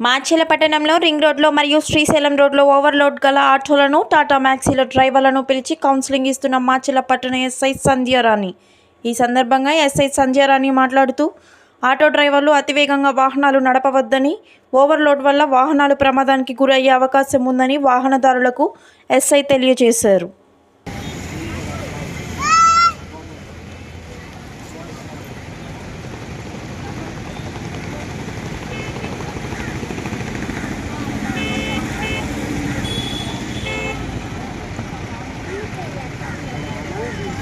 మాచెల పట్టణంలో రింగ్ రోడ్లో మరియు శ్రీశైలం రోడ్లో ఓవర్లోడ్ గల ఆటోలను టాటా మ్యాక్సీల డ్రైవర్లను పిలిచి కౌన్సిలింగ్ ఇస్తున్న మాచెల పట్టణ ఎస్ఐ సంధ్యారాణి ఈ సందర్భంగా ఎస్ఐ సంధ్యారాణి మాట్లాడుతూ ఆటో డ్రైవర్లు అతివేగంగా వాహనాలు నడపవద్దని ఓవర్లోడ్ వల్ల వాహనాలు ప్రమాదానికి గురయ్యే అవకాశం ఉందని వాహనదారులకు ఎస్ఐ తెలియజేశారు.